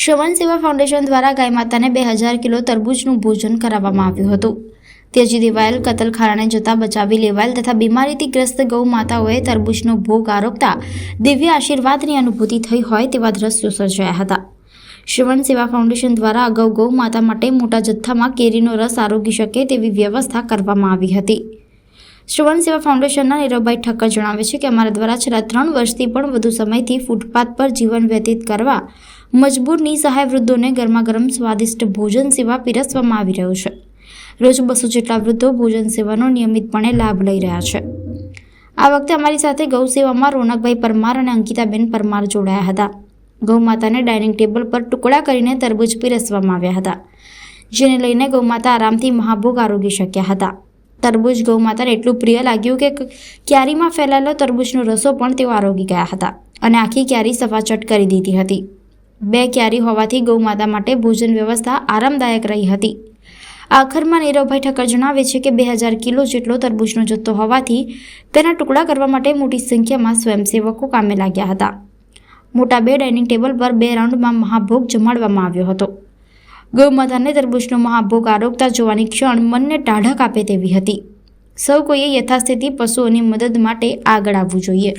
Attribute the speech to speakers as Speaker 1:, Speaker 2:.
Speaker 1: શ્રવણ સેવા ફાઉન્ડેશન દ્વારા ગાય માતાને બે હજાર કિલો તરબૂચનું ભોજન કરાવવામાં આવ્યું હતું. તેજી દેવાયેલ કતલખાનાને જતા બચાવી લેવાયેલ તથા બીમારીથી ગ્રસ્ત ગૌ માતાઓએ તરબૂચનો ભોગ આરોગતા દિવ્ય આશીર્વાદની અનુભૂતિ થઈ હોય તેવા દ્રશ્યો સર્જાયા હતા. શ્રવણ સેવા ફાઉન્ડેશન દ્વારા અગાઉ ગૌ માતા માટે મોટા જથ્થામાં કેરીનો રસ આરોગી શકે તેવી વ્યવસ્થા કરવામાં આવી હતી. શ્રવણ સેવા ફાઉન્ડેશનના નીરવભાઈ ઠક્કર જણાવે છે કે અમારા દ્વારા છેલ્લા ત્રણ વર્ષથી પણ વધુ સમયથી ફૂટપાથ પર જીવન વ્યતીત કરવા મજબૂર નિસહાય વૃદ્ધોને ગરમાગરમ સ્વાદિષ્ટ ભોજન સેવા પીરસવામાં આવી રહ્યું છે. રોજ બસો જેટલા વૃદ્ધો ભોજન સેવાનો નિયમિતપણે લાભ લઈ રહ્યા છે. આ વખતે અમારી સાથે ગૌ સેવામાં રોનકભાઈ પરમાર અને અંકિતાબેન પરમાર જોડાયા હતા. ગૌમાતાને ડાઇનિંગ ટેબલ પર ટુકડા કરીને તરબૂજ પીરસવામાં આવ્યા હતા, જેને લઈને ગૌમાતા આરામથી મહાભોગ આરોગી શક્યા હતા. તરબૂજ ગૌમાતાને એટલું પ્રિય લાગ્યું કે ક્યારીમાં ફેલાયેલો તરબૂજનો રસો પણ તેઓ આરોગી ગયા હતા અને આખી ક્યારી સફાચટ કરી દીધી હતી. બે ક્યારી હોવાથી ગૌમાતા માટે ભોજન વ્યવસ્થા આરામદાયક રહી હતી. આખરમાં નીરવભાઈ ઠક્કર જણાવે છે કે બે હજાર કિલો જેટલો તરબૂચનો જથ્થો હોવાથી તેના ટુકડા કરવા માટે મોટી સંખ્યામાં સ્વયંસેવકો કામે લાગ્યા હતા. મોટા બે ડાઇનિંગ ટેબલ પર બે રાઉન્ડમાં મહાભોગ જમાડવામાં આવ્યો હતો. ગૌમાતાને તરબૂચનો મહાભોગ આરોગતા જોવાની ક્ષણ મનને ટાઢક આપે તેવી હતી. સૌ કોઈએ યથાસ્થિતિ પશુઓની મદદ માટે આગળ આવવું જોઈએ.